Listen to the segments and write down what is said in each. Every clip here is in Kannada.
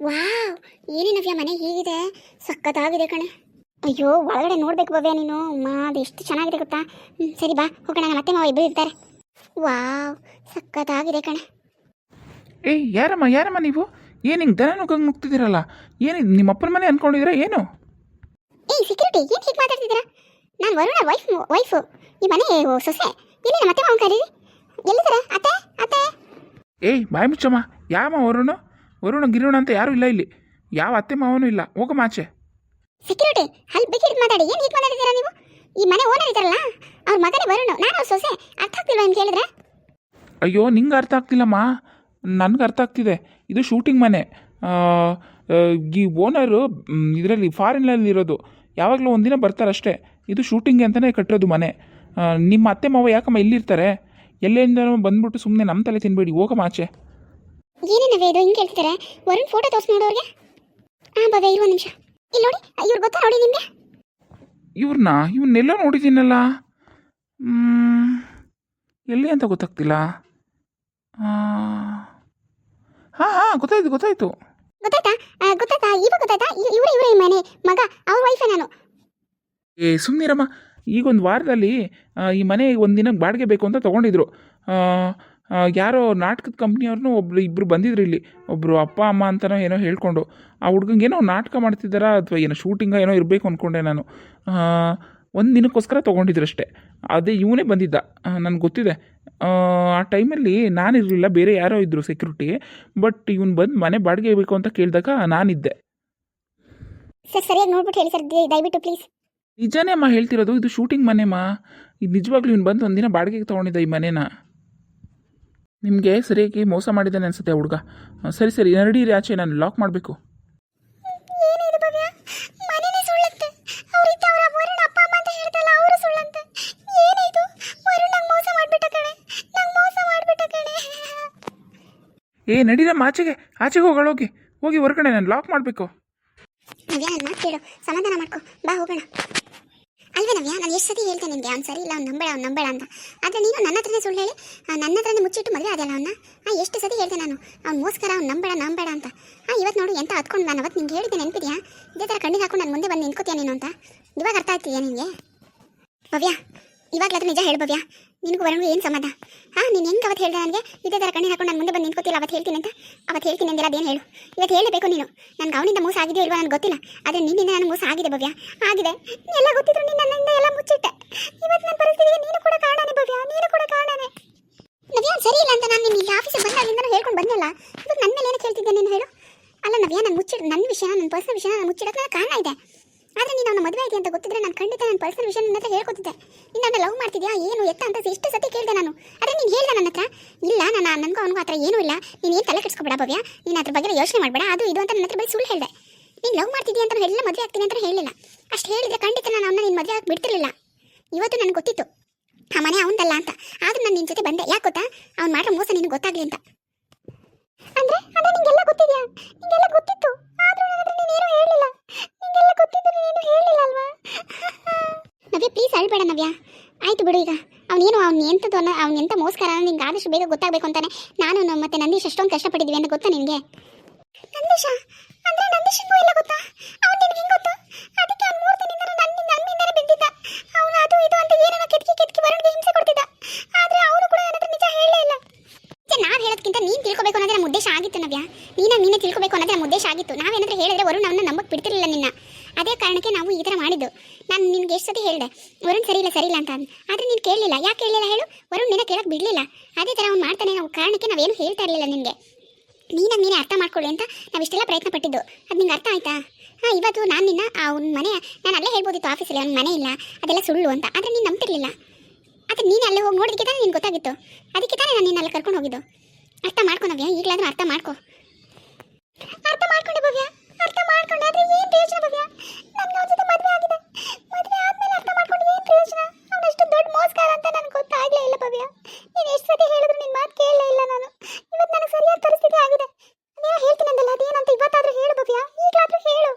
ವಾವ್ ಏನೇ ನವ್ಯ ಮನೆ ಹೀಗಿದೆ. ಸಖತ್ತಾಗಿದೆ ಕಣೆ. ಅಯ್ಯೋ ಒಳಗಡೆ ನೋಡ್ಬೇಕು ಭವ್ಯ ನೀನು. ಮಾ ಅದು ಎಷ್ಟು ಚೆನ್ನಾಗಿದೆ ಗೊತ್ತಾ? ಹ್ಮ್, ಸರಿ ಬಾ ಹೋಗೋಣ ಮತ್ತೆ ಅತ್ತೆ ಮಾವ ಇಬ್ಬರು ಇರ್ತಾರೆ. ವಾವ್ ಸಖತ್ತಾಗಿದೆ ಕಣೆ. ಏಯ್ ಯಾರಮ್ಮ ಯಾರಮ್ಮ ನೀವು? ಏನು ಹಿಂಗೆ ದನ ನುಗ್ಗಂಗೆ ನುಗ್ತಿದ್ದೀರಲ್ಲ? ಏನು ನಿಮ್ಮ ಅಪ್ಪನ ಮನೆ ಅಂದ್ಕೊಂಡಿದ್ದೀರಾ ಏನು? ಏಯ್ ಸೆಕ್ಯೂರಿಟಿ ಏನು ಹೀಗೆ ಮಾತಾಡ್ತಿದ್ದೀರಾ? ನಾನು ವರುಣ ವೈಫ್ ವೈಫ್ ಈ ಮನೆ ಸೊಸೆ. ಇಲ್ಲಿ ಮತ್ತೆ ಮಾವ ಮಾವನ ಕರೀರಿ? ಎಲ್ಲಿದ್ದಾರೆ? ಅತ್ತೆ ಅತ್ತೆ? ಏಯ್ ಬಾಯ್ ಮುಚ್ಚಮ್ಮ. ಯಾವ ವರುಣ? ವರುಣ ಗಿರುಣ ಅಂತ ಯಾರು ಇಲ್ಲ ಇಲ್ಲಿ. ಯಾವ ಅತ್ತೆ ಮಾವನೂ ಇಲ್ಲ. ಹೋಗಮ್ಮ ಆಚೆ. ಸೆಕ್ಯೂರಿಟಿ ಅಲ್ಲಿ ಬಿಗಿ ಮಾತಾಡಿ. ಏನು ಹೀಗೆ ಮಾತಾಡಿದ್ದೀರಾ ನೀವು? ಈ ಮನೆ ಓನರ್ ಇದ್ದಾರಲ್ಲ ಅವ್ರ ಮಗನೆ ವರುಣ. ನಾನು ಅವ್ರ ಸೊಸೆ. ಅರ್ಥ ಆಗ್ತಿಲ್ವಾ ಅಂತ ಹೇಳಿದ್ರೆ? ಅಯ್ಯೋ ನಿಂಗೆ ಅರ್ಥ ಆಗ್ತಿಲ್ಲಮ್ಮ. ನನಗೆ ಅರ್ಥ ಆಗ್ತಿದೆ. ಇದು ಶೂಟಿಂಗ್ ಮನೆ. ಆ, ಆ, ಈ ಓನರು ಇದರಲ್ಲಿ ಫಾರಿನಲ್ಲಿ ಇರೋದು. ಯಾವಾಗಲೂ ಒಂದಿನ ಬರ್ತಾರಷ್ಟೇ ಇದು ಶೂಟಿಂಗ್ ಅಂತಲೇ ಕಟ್ಟಿರೋದು ಮನೆ. ಆ, ನಿಮ್ಮ ಅತ್ತೆ ಮಾವ ಯಾಕಮ್ಮ ಇಲ್ಲಿರ್ತಾರೆ? ಎಲ್ಲಿಂದ ಬಂದ್ಬಿಟ್ಟು ಸುಮ್ಮನೆ ನಮ್ಮ ತಲೆ ತಿನ್ಬೇಡಿ. ಹೋಗಮ್ಮ ಆಚೆ. ಏನೇನವೇ ಇದು? ಹಿಂಗೆ ಹೇಳ್ತಿದ್ದಾರೆ ವರುಣ್ ಫೋಟೋ ತೋರಿಸ್ ನೋಡೋರಿಗೆ. ಹಾಂ ಭವ್ಯ ಇರು ಒಂದು ನಿಮಿಷ. ಇಲ್ಲಿ ನೋಡಿ ಇವ್ರು ಗೊತ್ತಾ ನೋಡಿ ನಿಮಗೆ? ಇವ್ರನ್ನ ಇವನ್ನೆಲ್ಲ ನೋಡಿದ್ದೀನಲ್ಲ. ಮ್, ಎಲ್ಲಿ ಅಂತ ಗೊತ್ತಾಗ್ತಿಲ್ಲ. ಹಾಂ ಹಾಂ ಗೊತ್ತಾಯ್ತು ಗೊತ್ತಾಯ್ತು. ಗೊತ್ತಾಯ್ತಾ? ಆ, ಗೊತ್ತಾಯ್ತಾ? ಇವಾಗ ಗೊತ್ತಾಯ್ತಾ? ಇವರೇ ಇವರೇ ಮನೆ. ಮಗ ಅವ್ರ ವೈಫೇ ನಾನು. ಏ ಸುಮ್ಮನಿರಮ್ಮ ಈಗ ಒಂದು ವಾರದಲ್ಲಿ ಆ, ಈ ಮನೆ ಒಂದಿನ ಬಾಡಿಗೆ ಬೇಕು ಅಂತ ತೊಗೊಂಡಿದ್ರು. ಯಾರೋ ನಾಟಕದ ಕಂಪ್ನಿಯವ್ರನ್ನೂ ಒಬ್ರು ಇಬ್ಬರು ಬಂದಿದ್ರು ಇಲ್ಲಿ. ಒಬ್ಬರು ಅಪ್ಪ ಅಮ್ಮ ಅಂತನೋ ಏನೋ ಹೇಳ್ಕೊಂಡು. ಆ ಹುಡ್ಗಂಗೆ ಏನೋ ನಾಟಕ ಮಾಡ್ತಿದ್ದಾರಾ ಅಥವಾ ಏನೋ ಶೂಟಿಂಗ ಏನೋ ಇರಬೇಕು ಅಂದ್ಕೊಂಡೆ ನಾನು. ಒಂದು ದಿನಕ್ಕೋಸ್ಕರ ತೊಗೊಂಡಿದ್ರು ಅಷ್ಟೇ ಅದೇ ಇವನೇ ಬಂದಿದ್ದ. ನನಗೆ ಗೊತ್ತಿದೆ. ಆ, ಆ ಟೈಮಲ್ಲಿ ನಾನಿರಲಿಲ್ಲ ಬೇರೆ ಯಾರೋ ಇದ್ದರು ಸೆಕ್ಯೂರಿಟಿ ಬಟ್ ಇವನು ಬಂದು ಮನೆ ಬಾಡಿಗೆ ಬೇಕು ಅಂತ ಕೇಳಿದಾಗ ನಾನಿದ್ದೆ. ಸರ್ ಸರಿಯಾಗಿ ನೋಡ್ಬಿಟ್ಟು ಹೇಳಿ ಸರ್ ದಯವಿಟ್ಟು ಪ್ಲೀಸ್ ನಿಜಾನೇ ಅಮ್ಮ ಹೇಳ್ತಿರೋದು ಇದು ಶೂಟಿಂಗ್ ಮನೆಮ್ಮ ಇದು ನಿಜವಾಗ್ಲೂ ಇವ್ನು ಬಂದು ಒಂದಿನ ಬಾಡಿಗೆಗೆ ತೊಗೊಂಡಿದ್ದ ಈ ಮನೇನ. ನಿಮಗೆ ಸರಿಯಾಗಿ ಮೋಸ ಮಾಡಿದ್ದಾನೆ ಅನ್ಸುತ್ತೆ ಹುಡುಗ. ಸರಿ ಸರಿ ನಡೀರಿ ಆಚೆ ನಾನು ಲಾಕ್ ಮಾಡಬೇಕು. ಏ ನಡೀರಮ್ಮ ಆಚೆಗೆ ಆಚೆಗೆ ಹೋಗೋಳೋಗಿ ಹೋಗಿ ಹೊರಗಡೆ ನಾನು ಲಾಕ್ ಮಾಡಬೇಕು. ಸಮಾಧಾನ ಮಾಡ್ಕೋ. ಬಾ ಹೋಗೋಣ. ಅಲ್ವೇ ನವ್ಯ? ನಾನು ಎಷ್ಟು ಸತಿ ಹೇಳ್ತೇನೆ ನಿಮಗೆ ಅವ್ನು ಸರಿ ಇಲ್ಲ, ಅವ್ನು ನಂಬೇಡ ಅವ್ನು ನಂಬೇಡ ಅಂತ. ಆದರೆ ನೀನು ನನ್ನ ಹತ್ರನೇ ಸುಳ್ಳು ಹೇಳಿ ನನ್ನ ಹತ್ರನೇ ಮುಚ್ಚಿಟ್ಟು ಮದುವೆ ಅದಲ್ಲ ಅವನ್ನ ಆ, ಎಷ್ಟು ಸತಿ ಹೇಳ್ತೇನೆ ನಾನು? ಅವ್ನು ಮೋಸ್ಕರ, ಅವ್ನು ನಂಬೇಡ ನಂಬೇಡ ಅಂತ. ಆ ಇವತ್ತು ನೋಡು, ಎಂತ ಹತ್ಕೊಂಡು ನಾನು ಅವತ್ತು ನಿಂಗೆ ಹೇಳಿದ್ದೆ ನೆನಪಿದ್ಯಾ? ಇದೇ ಥರ ಕಣ್ಣಿಗೆ ಹಾಕೊಂಡು ನಾನು ಮುಂದೆ ಬಂದು ನಿಂತ್ಕೋತೀಯ ನೀನು ಅಂತ? ಇವಾಗ ಅರ್ಥ ಆಗ್ತಿದೆಯಾ ನಿನಗೆ? ಭವ್ಯ, ಇವಾಗಲಾದ್ರೂ ನಿಜ ಹೇಳು ಭವ್ಯ. ನಿನಗೂ ವರುಣ್ಗೂ ಏನು ಸಂಬಂಧ? ಹಾಂ, ನೀನು ಹೆಂಗೆ ಅವತ್ತು ಹೇಳಿದೆ ನನಗೆ? ಇದೇ ಥರ ಕಣ್ಣು ಹಾಕೊಂಡು ನಾನು ಮುಂದೆ ಬಂದು ನಿಂತ್ಕೋತಿಲ್ಲ ಅವತ್ತು ಹೇಳ್ತೀನಿ ಅಂತ? ಅವತ್ತು ಹೇಳ್ತೀನಿ ಅದೇನು ಹೇಳು? ಇವತ್ತು ಹೇಳಬೇಕು ನೀನು. ನನಗೆ ಅವನಿಂದ ಮೋಸ ಆಗಿದೆಯೋ ಇಲ್ವಾ ನನಗೆ ಗೊತ್ತಿಲ್ಲ. ಆದರೆ ನಿನ್ನಿಂದ ನನಗೆ ಮೋಸ ಆಗಿದೆ ಭವ್ಯ. ಆಗಿದೆ. ಎಲ್ಲ ಗೊತ್ತಿದ್ರು ನೀನು ನನ್ನಿಂದ ಎಲ್ಲ ಮುಚ್ಚಿಟ್ಟೆ. ಇವತ್ತು ನನ್ನ ಪರಿಸ್ಥಿತಿಗೆ ನೀನು ಕೂಡ ಕಾರಣನೇ ಭವ್ಯ. ನೀನು ಕೂಡ ಕಾರಣನೇ. ನವ್ಯಾನ್ ಸರಿ ಇಲ್ಲ ಅಂತ ನಾನು ನಿನ್ನ ಇಲ್ಲಿ ಆಫೀಸಿಗೆ ಬಂದಾಗಿಂದ ಹೇಳ್ಕೊಂಡು ಬಂದಲ್ಲ ಇವತ್ತು ನನ್ನ ಮೇಲೆ ಏನಕ್ಕೆ ಹೇಳ್ತಿದ್ದೆ ನೀನು ಹೇಳು? ಅಲ್ಲ ನವ್ಯ, ನಾನು ಮುಚ್ಚಿಡ್ ನನ್ನ ವಿಷಯ ನನ್ನ ಪರ್ಸನಲ್ ವಿಷಯ ನಾನು ಮುಚ್ಚಿಡಕ್ಕೆ ನನಗೆ ಕಾರಣ ಇದೆ. ಆದರೆ ನೀನು ಅವನ ಮದುವೆ ಆಗಿ ಅಂತ ಗೊತ್ತಿದ್ರೆ ನಾನು ಖಂಡಿತ ನನ್ನ ಪರ್ಸನಲ್ ವಿಷಯ ನನ್ನ ಹತ್ರ ಹೇಳ್ಕೊತಿದ್ದೆ. ನೀನು ನನ್ನ ಲವ್ ಮಾಡ್ತಿದ್ಯಾ? ಏನು? ಎತ್ತ ಅಂತ ಎಷ್ಟು ಸತಿ ಕೇಳಿದೆ ನಾನು. ಆದರೆ ನೀನು ಹೇಳ್ದೆ ನನ್ನ ಹತ್ರ. ಇಲ್ಲ ನಾನು ನನಗೂ ಅವನಿಗೂ ಆ ಏನೂ ಇಲ್ಲ. ನೀನು ಏನು ತಲೆ ಕೆಡಿಸ್ಕೊಬೇಡ ಭವ್ಯ? ನೀನು ಅದ್ರ ಬಗ್ಗೆ ಯೋಚನೆ ಮಾಡಬೇಡ. ಅದು ಇದು ಅಂತ ನನ್ನ ಹತ್ರ ಬರೀ ಸುಳ್ಳು ಹೇಳಿದೆ. ನೀನು ಲವ್ ಮಾಡ್ತಿದ್ಯಾ ಅಂತ ಎಲ್ಲ ಮದುವೆ ಆಗ್ತೀನಿ ಅಂತ ಹೇಳಿಲ್ಲ. ಅಷ್ಟು ಹೇಳಿದ್ರೆ ಖಂಡಿತ ನಾನು ಅವನ್ನ ನಿನ್ನ ಮದುವೆ ಆಗಿ ಬಿಡ್ತಿರ್ಲಿಲ್ಲ ಇವತ್ತು ನನಗೆ ಗೊತ್ತಿತ್ತು. ಆ ಮನೆ ಅವನದಲ್ಲ ಅಂತ. ಆದ್ರೂ ನಾನು ನಿನ್ನ ಜೊತೆ ಬಂದೆ. ಯಾಕೆ ಗೊತ್ತಾ? ಅವ್ನು ಮಾಡೋ ಮೋಸ ನಿನಗೆ ಗೊತ್ತಾಗಲಿ ಅಂತ ಅಂದ್ರೆ ಅದೇ ನಿಂಗೆಲ್ಲ ಗೊತ್ತಿದ್ಯಾ ನಿಂಗೆಲ್ಲ ಗೊತ್ತಿತ್ತು ಆದ್ರೂ ನನ್ನ ಹತ್ರ ನೀನೇನು ಹೇಳಿಲ್ಲ ನಿಂಗೆಲ್ಲ ಗೊತ್ತಿದ್ದು ನೀನೇನು ಹೇಳಿಲ್ಲ ಅಲ್ವಾ ನವ್ಯ ಪ್ಲೀಸ್ ಅಳ್ಬೇಡ ನವ್ಯ ಆಯ್ತು ಬಿಡು ಈಗ ಅವನೇನು ಅವ್ನು ಎಂಥದ್ದು ಅನ್ನೋ ಅವ್ನು ಎಂಥ ಮೋಸ್ಕರ ನಿಂಗೆ ಆದಷ್ಟು ಬೇಗ ಗೊತ್ತಾಗಬೇಕು ಅಂತಾನೆ. ನಾನು ನಮ್ಮ ಮತ್ತೆ ನಂದೀಶ್ ಅಷ್ಟೊಂದು ಕಷ್ಟಪಟ್ಟಿದ್ವಿ ಅಂತ ಗೊತ್ತಾ ನಿನಗೆ? ನಂದೀಶ? ಅಂದ್ರೆ ನಂದೀಶನ್ಗೂ ಎಲ್ಲ ಗೊತ್ತಾ? ಅವ್ನು ನಿನ್ಗೆ ಹೆಂಗ್ ಗೊತ್ತು? ಅದಕ್ಕೆ ಅವ್ನು ಮೂರು ದಿನದಿಂದ ನನ್ನ ನನ್ನಿಂದನೇ ಬಿದ್ದಿದ್ದ ಅವನು ಅದು ಇದು ಅಂತ ಏನೇನೋ ವರುಣ್ಗೆ ಹಿಂಸೆ ಕೊಡ್ತಿದ್ದ. ಆದ್ರೆ ಅವನು ಕೂಡ ನನ್ನ ಹತ್ರ ನಿಜ ಇಲ್ಲ. ಹೇಳೋದಕ್ಕಿಂತ ನೀನು ತಿಳ್ಕೊಬೇಕು ಅನ್ನೋದೇ ನಮ್ಮ ಉದ್ದೇಶ ಆಗಿತ್ತು ನವ್ಯ. ನೀನಾಗಿ ನೀನೇ ತಿಳ್ಕೊಬೇಕು ಅನ್ನೋದೇ ನಮ್ಮ ಉದ್ದೇಶ ಆಗಿತ್ತು. ನಾವೇನಾದ್ರೂ ಹೇಳಿದ್ರೆ ವರುಣ್ ಅವನ್ನ ನಂಬಕ್ ಬಿಡ್ತಿರ್ಲಿಲ್ಲ ನಿನ್ನ. ಅದೇ ಕಾರಣಕ್ಕೆ ನಾವು ಈ ಥರ ಮಾಡಿದ್ದು. ನಾನು ನಿನ್ಗೆ ಎಷ್ಟು ಸತಿ ಹೇಳಿದೆ, ವರುಣ್ ಸರಿ ಇಲ್ಲ ಸರಿ ಇಲ್ಲ ಅಂತ. ಆದರೆ ನೀನು ಕೇಳಲಿಲ್ಲ. ಯಾಕೆ ಕೇಳಲಿಲ್ಲ ಹೇಳು? ವರುಣ್ ನಿನ್ನ ಕೇಳಕ್ಕೆ ಬಿಡಲಿಲ್ಲ. ಅದೇ ಥರ ಅವ್ನು ಮಾಡ್ತಾನೆ ನಾವು ಕಾರಣಕ್ಕೆ ನಾವೇನು ಹೇಳ್ತಾ ಇರಲಿಲ್ಲ ನಿನಗೆ. ನೀನಾಗಿ ನೀನೇ ಅರ್ಥ ಮಾಡ್ಕೊಳ್ಳಿ ಅಂತ ನಾವು ಇಷ್ಟೆಲ್ಲ ಪ್ರಯತ್ನ ಪಟ್ಟಿದ್ದು. ಅದು ನಿಂಗೆ ಅರ್ಥ ಆಯ್ತಾ? ಹಾಂ, ಇವತ್ತು ನಾನು ನಿನ್ನ ಅವ್ನ ಮನೆ, ನಾನು ಅಲ್ಲೇ ಹೇಳ್ಬೋದಿತ್ತು ಆಫೀಸಲ್ಲಿ ಅವ್ನ ಮನೆ ಇಲ್ಲ. ಅದೆಲ್ಲ ಸುಳ್ಳು ಅಂತ. ಆದರೆ ನೀನು ನಂಬ್ತಿರಲಿಲ್ಲ. ಆದರೆ ನೀನು ಅಲ್ಲೇ ಹೋಗಿ ನೋಡಿದಕ್ಕೆ ತಾನೇ ನಿನ್ಗೆ ಗೊತ್ತಾಗಿತ್ತು. ಅದಕ್ಕೆ ತಾನೇ ನಾನು ನಿನ್ನ ಅಲ್ಲಿ ಕರ್ಕೊಂಡು ಹೋಗಿದ್ದು. ಅರ್ಥ ಮಾಡ್ಕೊ ನವ್ಯ. ಈಗಲಾದ್ರೂ ಅರ್ಥ ಮಾಡ್ಕೊ ಅರ್ಥ ಮಾಡ್ಕೊಂಡೆ ಭವ್ಯ ಅರ್ಥ ಮಾಡ್ಕೊಂಡೆ ಆದ್ರೆ ಏನು ಪ್ರಯೋಜನ ಭವ್ಯ ನನ್ಗೆ ಅವನ ಜೊತೆ ಮದುವೆ ಆಗಿದೆ ಮದುವೆ ಆದ್ಮೇಲೆ ಅರ್ಥ ಮಾಡ್ಕೊಂಡು ಏನು ಪ್ರಯೋಜನ ಅವನಷ್ಟು ದೊಡ್ಡ ಮೋಸ್ಕಾರ ಅಂತ ನನಗೆ ಗೊತ್ತಾಗಲೇ ಇಲ್ಲ ಭವ್ಯ ನೀನು ಎಷ್ಟು ಸತಿ ಹೇಳಿದ್ರು ನಿನ್ನ ಮಾತು ಕೇಳಲೇ ಇಲ್ಲ ನಾನು ಇವತ್ತು ನನಗೆ ಸರಿಯಾದ ಪರಿಸ್ಥಿತಿ ಆಗಿದೆ ನೀನು ಹೇಳ್ತೀನಂದಲ್ಲ ಅದೇನಂತ ಇವತ್ತಾದ್ರೂ ಹೇಳು ಭವ್ಯ ಈಗಲಾದ್ರೂ ಹೇಳು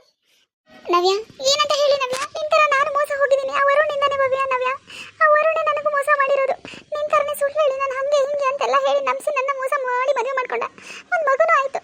ನವ್ಯ ಏನಂತ ಹೇಳಿ ನವ್ಯ ನಿನ್ ಥರ ನಾನು ಮೋಸ ಹೋಗಿದ್ದೀನಿ ಆ ವರುಣಿಂದಾನೆ ಭವ್ಯ ನವ್ಯ ಆ ವರುಣೆ ನನಗೂ ಮೋಸ ಮಾಡಿರೋದು ನಿನ್ ಥರನೇ ಸುಳ್ಳು ಹೇಳಿ ನಾನು ಹಂಗೆ ಹಿಂಗೆ ಅಂತೆಲ್ಲ ಹೇಳಿ ನಂಬಿಸಿ ನನ್ನ ಮೋಸ ಮಾಡಿ ಮದುವೆ ಮಾಡ್ಕೊಂಡ ಒಂದು ಮಗುನೂ ಆಯ್ತು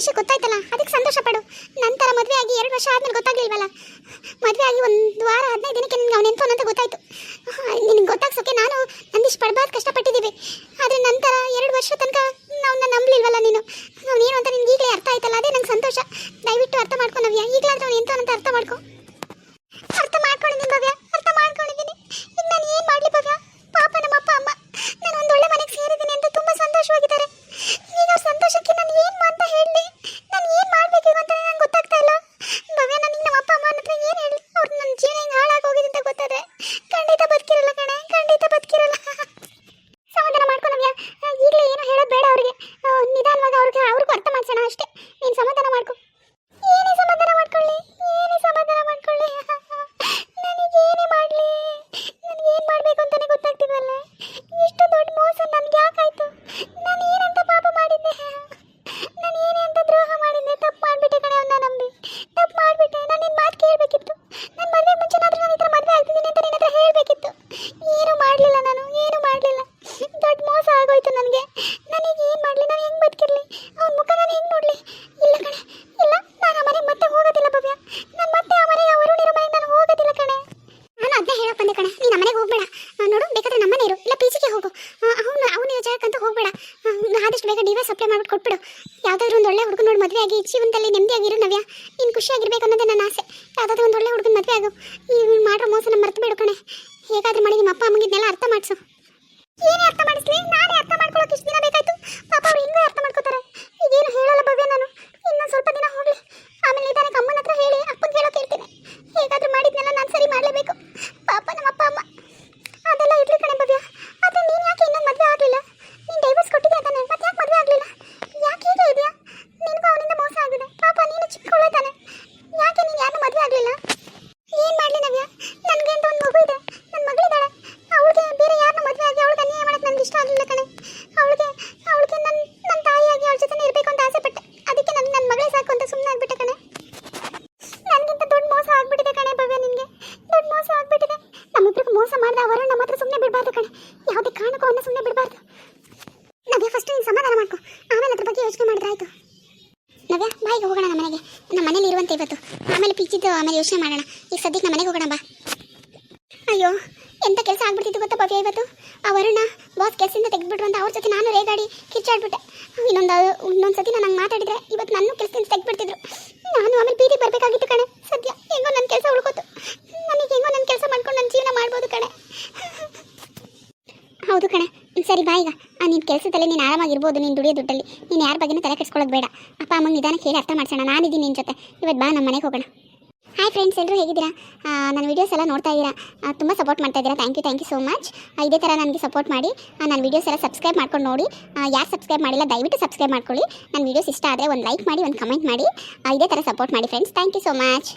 ವಿಷಯ ಗೊತ್ತಾಯ್ತಲ್ಲ? ಅದಕ್ಕೆ ಸಂತೋಷ ಪಡು ನಂತರ ಮದುವೆ ಆಗಿ ಎರಡು ವರ್ಷ ಆದ್ಮೇಲೆ ಗೊತ್ತಾಗ್ಲಿಲ್ವಲ್ಲ? ಮದುವೆ ಆಗಿ ಒಂದು ವಾರ, ಹದಿನೈದು ದಿನಕ್ಕೆ ನಿನ್ಗೆ ಅವ್ನು ನೆನಪು ಅಂತ ಗೊತ್ತಾಯ್ತು. ನಿನಗೆ ಗೊತ್ತಾಗ್ಸೋಕೆ ನಾನು ನಂದಿಷ್ಟು ಪಡಬಾರ್ದು ಕಷ್ಟಪಟ್ಟಿದ್ದೀವಿ. ಆದರೆ ನಂತರ ಎರಡು ವರ್ಷ ತನಕ ಅವನ್ನ ನಂಬಲಿಲ್ವಲ್ಲ ನೀನು? ಅವನೇನು ಅಂತ ನಿನ್ಗೆ ಈಗಲೇ ಅರ್ಥ ಆಯ್ತಲ್ಲ? ಅದೇ ನಂಗೆ ಸಂತೋಷ. ದಯವಿಟ್ಟು ಅರ್ಥ ಮಾಡ್ಕೊ ನವ್ಯ. ಈಗಲಾದ್ರೆ ಅವ್ನು ಎಂತ ಅಂತ ಅರ್ಥ ಮಾಡ್ಕೊ ಅರ್ಥ ಮಾಡ್ಕೊಂಡಿದ್ದೀನಿ ಭವ್ಯ ಅರ್ಥ ಮಾಡ್ಕೊಂಡಿದ್ದೀನಿ ಈಗ ನಾನು ಏನು ಮಾಡಲಿ ಭವ್ಯ ಪಾಪ ನಮ್ಮ ಅಪ್ಪ ಅಮ್ಮ ನಾನು ಒಂದು ಒಳ್ಳೆ ಮನೆಗೆ ಸೇರಿದ್ದೀನಿ ಅಂತ ತುಂಬ ಸಂತೋಷವಾಗಿದ್ದಾರೆ ಈಗ ಅವ್ರ ಸಂತೋಷಕ್ಕೆ ನಾನು ಏನು ಅಂತ ಹೇಳಲಿ ನಾನು ಏನು ಮಾಡಬೇಕು ಅಂತ ನಂಗೆ ಗೊತ್ತಾಗ್ತಾ ಇಲ್ಲ ಭವ್ಯ ನನಗೆ ನಮ್ಮ ಅಪ್ಪ ಅಮ್ಮನ ಹತ್ರ ಏನು ಹೇಳಿ ಅವ್ರು ನನ್ನ ಜೀವನ ಹಿಂಗೆ ಹಾಳಾಗಿ ಹೋಗಿದೆ ಅಂತ ಗೊತ್ತಾದ್ರೆ ಖಂಡಿತ ಬದುಕಿರಲ್ಲ ಕಣೆ ಖಂಡಿತ ಬದುಕಿರಲ್ಲ ಸಮಾಧಾನ ಮಾಡ್ಕೊಳವ್ಯ ಈಗಲೇ ಏನು ಹೇಳೋದು ಬೇಡ ಅವ್ರಿಗೆ ಆ, ನಿಧಾನವಾಗಿ ಅವ್ರಿಗೆ ಅವ್ರಿಗೂ ಅರ್ಥ ಮಾಡ್ಸೋಣ ಅಷ್ಟೇ ನೀನು ಸಮಾಧಾನ ಮಾಡ್ಕೊ ಏನೇ ಸಮಾಧಾನ ಮಾಡ್ಕೊಳ್ಳಿ ಏನೇ ಸಮಾಧಾನ ಮಾಡ್ಕೊಳ್ಳಿ ನನಗೆ ಏನೇ ಮಾಡಲಿ ನನಗೆ ಏನು ಮಾಡಬೇಕು ಅಂತಾನೆ ಗೊತ್ತಾಗ್ತಿಲ್ವಲ್ಲ ಇಷ್ಟು ದೊಡ್ಡ ಮೋಸ ನನಗೆ ಯಾಕಾಯ್ತು ನಾನು ಏನಂತ ಪಾಪ ಮಾಡಿದ್ದೆ ನಾನು ಏನೇ ಅಂತ ದ್ರೋಹ ಮಾಡಿದ್ದೆ ತಪ್ಪು ಮಾಡಿಬಿಟ್ಟೆ ಕಣೆ ಅವನ್ನ ನಂಬಿ ತಪ್ಪು ಮಾಡಿಬಿಟ್ಟೆ ನಾನು ನಿನ್ನ ಮಾತು ಕೇಳಬೇಕಿತ್ತು ನನ್ನ ಮದುವೆ ಮುಂಚೆನಾದ್ರೂ ನಾನು ಈ ಥರ ಮದುವೆ ಆಗ್ತಿದ್ದೀನಿ ಅಂತ ನಿನ್ನ ಹತ್ರ ಹೇಳಬೇಕಿತ್ತು ಏನು ಮಾಡಲಿಲ್ಲ ನಾನು ಏನು ಮಾಡಲಿಲ್ಲ ದೊಡ್ಡ ಮೋಸ ಆಗೋಯ್ತು ನನಗೆ ನನಗೆ ಏನು ಮಾಡಲಿ ನಾನು ಹೆಂಗೆ ಬದುಕಿರಲಿ ಅವ್ನ ಮುಖ ನಾನು ಹೆಂಗೆ ನೋಡಲಿ ಇಲ್ಲ ಕಣೆ ಇಲ್ಲ ನಾನು ಆ ಮನೆಗೆ ಮತ್ತೆ ಹೋಗೋದಿಲ್ಲ ಭವ್ಯ ನಾನು ಮತ್ತೆ ಆ ಮನೆಗೆ ವರುಣಿರೋ ಮನೆಗೆ ನಾನು ಹೋಗೋದಿಲ್ಲ ಕಣೆ ನಾನು ಅದನ್ನೇ ಹೇಳಕ್ ಬಂದೆ ಕಣೆ ನೀನು ಮನೆಗೆ ಹೋಗ್ಬೇಡ ಆ, ನೋಡು, ಬೇಕಾದ್ರೆ ನಮ್ಮನೆ ಇರು. ಇಲ್ಲ ಪಿ ಜಿಗೆ ಹೋಗು. ಅವನು, ಅವನ ಜಾಗಕ್ಕಂತ ಹೋಗ್ಬೇಡ. ಆದಷ್ಟು ಬೇಗ ಡಿವೈಸ್ ಅಪ್ಲೈ ಮಾಡ್ಬಿಟ್ಟು ಕೊಟ್ಬಿಡು. ಯಾವುದಾದ್ರೂ ಒಂದು ಒಳ್ಳೆ ಹುಡುಗ ನೋಡಿ ಮದುವೆ ಆಗಿ, ಜೀವನದಲ್ಲಿ ನೆಮ್ಮದಿಯಾಗಿರು, ನವ್ಯ. ನೀನು ಖುಷಿಯಾಗಿರ್ಬೇಕು ಅನ್ನೋದೇ ನನ್ನ ಆಸೆ. ಯಾವುದಾದ್ರೂ ಒಂದು ಒಳ್ಳೆ ಹುಡುಗನ ಮದುವೆ ಆಗು. ಈ ಮಾಡೋ ಮೋಸನ ಮರ್ತು ಕಣೆ. ಹೇಗಾದ್ರೂ ಮಾಡಿ ನಿಮ್ಮ ಅಪ್ಪ, ಅಮ್ಮಗಿದ್ನೆಲ್ಲ ಅರ್ಥ ಮಾಡಿಸು ಏನೇ ಅರ್ಥ ಮಾಡಿಸ್ಲಿ ನಾನೇ ಅರ್ಥ ಮಾಡ್ಕೊಳ್ಳೋಕೆ ಇಷ್ಟು ದಿನ ಬೇಕಾಯ್ತು ಪಾಪ ಅವ್ರು ಹಿಂಗೆ ಅರ್ಥ ಮಾಡ್ಕೋತಾರೆ ಈಗೇನು ಹೇಳಲ್ಲ ಭವ್ಯ ನಾನು ಇನ್ನೊಂದು ಸ್ವಲ್ಪ ದಿನ ಹೋಗ್ಲಿ ಆಮೇಲೆ ನಿಧಾನಕ್ಕೆ ಅಮ್ಮನ ಹತ್ರ ಹೇಳಿ ಅಪ್ಪನ ಹೇಳೋಕೆ ಹೇಳ್ತೀನಿ ಹೇಗಾದ್ರೂ ಮಾಡಿದ್ನೆಲ್ಲ ನಾನು ಸರಿ ಮಾಡಲೇಬೇಕು ಪಾಪ ನಮ್ಮ ಅಪ್ಪ ಅಮ್ಮ ಅದೆಲ್ಲ ಇರ್ಲಿ ಕಣೆ ಭವ್ಯ ಆದರೆ ನೀನು ಯಾಕೆ ಇನ್ನೊಂದು ಮದುವೆ ಆಗಲಿಲ್ಲ ನೀನು ಡೈವರ್ಸ್ ಕೊಟ್ಟಿದ್ದೆ ತಾನೆ ಮತ್ತೆ ಯಾಕೆ ಮದುವೆ ಆಗಲಿಲ್ಲ ಯಾಕೆ ಹೀಗೆ ಇದೆಯಾ ನಿನಗೂ ಅವನಿಂದ ಮೋಸ ಆಗಿದೆ ಪಾಪ ನೀನು ಚಿಕ್ಕವಳೆ ತಾನೆ ಯಾಕೆ ನೀನು ಯಾರು ಮದುವೆ ಆಗಲಿಲ್ಲ ಏನು ಮಾಡಲಿ ನವ್ಯ ನನಗೆ ಅಂತ ಒಂದು ಮಗು ಇದೆ ನನ್ನ ಮಗಳಿದ್ದಾಳೆ ಅವಳಿಗೆ ಬೇರೆ ಯಾರನ್ನ ಮದುವೆ ಆಗಿ ಅವಳಿಗೆ ಅನ್ಯಾಯ ಮಾಡಕ್ಕೆ ನನಗೆ ಇಷ್ಟ ಆಗಲಿಲ್ಲ ಕಣೆ ಅವಳಿಗೆ ಅವಳಿಗೆ ನನ್ನ ನನ್ನ ತಾಯಿಯಾಗಿ ಅವಳ ಜೊತೆ ಇರಬೇಕು ಅಂತ ಆಸೆ ಪಟ್ಟೆ ಅದಕ್ಕೆ ನನಗೆ ನನ್ನ ಮಗಳೇ ಸಾಕು ಅಂತ ಸುಮ್ಮನೆ ಆಗ್ಬಿಟ್ಟೆ ಕಣೆ ನನಗಿಂತ ದೊಡ್ಡ ಮೋಸ ಆಗ್ಬಿಟ್ಟಿದೆ ಕಣೆ ಭವ್ಯ ನಿನಗೆ ದೊಡ್ಡ ಮೋಸ ಆಗ್ಬಿಟ್ಟಿದೆ ನಮ್ಮಿಬ್ರಿಗೆ ಮೋಸ ಮಾಡಿದ ಅವರು ನಮ್ಮ ಹತ್ರ ಸುಮ್ಮನೆ ಬಿಡಬಾರ್ದು ಕಣೆ ಯಾವುದೇ ಕಾರಣಕ್ಕೂ ಅವನ್ನ ಸುಮ್ಮನೆ ಬಿಡಬಾರ್ದು ನವ್ಯ ಫಸ್ಟ್ ನೀನು ಸಮಾಧಾನ ಮಾಡ್ಕೊ ಆಮೇಲೆ ಅದ್ರ ಬಗ್ಗೆ ಯೋಚನೆ ಮಾಡಿದ್ರೆ ಆಯ್ತು ನವ್ಯ ಬಾಯಿಗೆ ಹೋಗೋಣ ನಮ್ಮ ಮನೆಗೆ. ನಮ್ಮ ಮನೇಲಿ ಇರುವಂತೆ ಇವತ್ತು. ಆಮೇಲೆ ಪಿಚ್ಚಿದ್ದು ಆಮೇಲೆ ಯೋಚನೆ ಮಾಡೋಣ. ಈಗ ಸದ್ಯಕ್ಕೆ ನಮ್ಮ ಮನೆಗೆ ಹೋಗೋಣ ಬಾ. ಅಯ್ಯೋ, ಎಂತ ಕೆಲಸ ಆಗ್ಬಿಡ್ತಿತ್ತು ಗೊತ್ತಾ ಭವ್ಯ ಇವತ್ತು? ಆ ವರುಣ ಬಾಸ್ ಕೆಲಸದಿಂದ ತೆಗೆದ್ಬಿಟ್ರು ಅಂತ ಅವ್ರ ಜೊತೆ ನಾನು ರೇಗಾಡಿ ಕಿಚ್ಚಾಡ್ಬಿಟ್ಟೆ ಇನ್ನೊಂದು ಇನ್ನೊಂದು ಸತಿ ನಾನು ನಂಗೆ ಮಾತಾಡಿದ್ರೆ ಇವತ್ತು ನನ್ನ ಕೆಲಸದಿಂದ ತೆಗೆದ್ಬಿಡ್ತಿದ್ರು. ನಾನು ಆಮೇಲೆ ಬೀದಿ ಬರಬೇಕಾಗಿತ್ತು ಕಣೆ. ಸದ್ಯ ಹೆಂಗೋ ನನ್ನ ಕೆಲಸ ಉಳ್ಕೋತು. ನನಗೆ ಹೆಂಗೋ ನನ್ನ ಕೆಲಸ ಮಾಡ್ಕೊಂಡು ನನ್ನ ಜೀವನ ಮಾಡ್ಬೋದು ಕಣೆ. ಹೌದು ಕಣೆ. ಸರಿ ಬಾ ಈಗ. ನಿನ್ನ ಕೆಲಸದಲ್ಲಿ ನೀನು ಆರಾಮಾಗಿರ್ಬೋದು, ನೀನು ದುಡಿಯೋ ದುಡ್ಡಲ್ಲಿ. ನೀನು ಯಾರ ಬಗ್ಗೆನೂ ತಲೆ ಕೆಡ್ಸ್ಕೊಳ್ಳೋದು ಬೇಡ. ಅಪ್ಪ, ಅಮ್ಮಂಗೆ ನಿಧಾನಕ್ಕೆ ಹೇಳಿ ಅರ್ಥ ಮಾಡ್ಸೋಣ. ನಾನಿದ್ದೀನಿ ನಿನ್ನ ಜೊತೆ. ಇವತ್ತು ಬಾ ನಮ್ಮ ಮನೆಗೆ ಹೋಗೋಣ. ಹಾಯ್ ಫ್ರೆಂಡ್ಸ್ ಎಲ್ಲರೂ ಹೇಗಿದ್ದೀರಾ? ನನ್ನ ವೀಡಿಯೋಸ್ ಎಲ್ಲ ನೋಡ್ತಾ ಇದ್ದೀರಾ? ತುಂಬ ಸಪೋರ್ಟ್ ಮಾಡ್ತಾ ಇದ್ದೀರಾ. Thank you thank you so much ಇದೇ ಥರ ನನಗೆ ಸಪೋರ್ಟ್ ಮಾಡಿ ನನ್ನ ವೀಡಿಯೋಸ್ ಎಲ್ಲ ಸಬ್ಸ್ಕ್ರೈಬ್ ಮಾಡ್ಕೊಂಡು ನೋಡಿ ಯಾರು ಸಬ್ಸ್ಕ್ರೈಬ್ ಮಾಡಿಲ್ಲ, ದಯವಿಟ್ಟು ಸಬ್ಸ್ಕ್ರೈಬ್ ಮಾಡ್ಕೊಳ್ಳಿ. ನನ್ನ ವೀಡಿಯೋಸ್ ಇಷ್ಟ ಆದರೆ ಒಂದು ಲೈಕ್ ಮಾಡಿ, ಒಂದು ಕಮೆಂಟ್ ಮಾಡಿ. ಇದೇ ಥರ ಸಪೋರ್ಟ್ ಮಾಡಿ friends thank you so much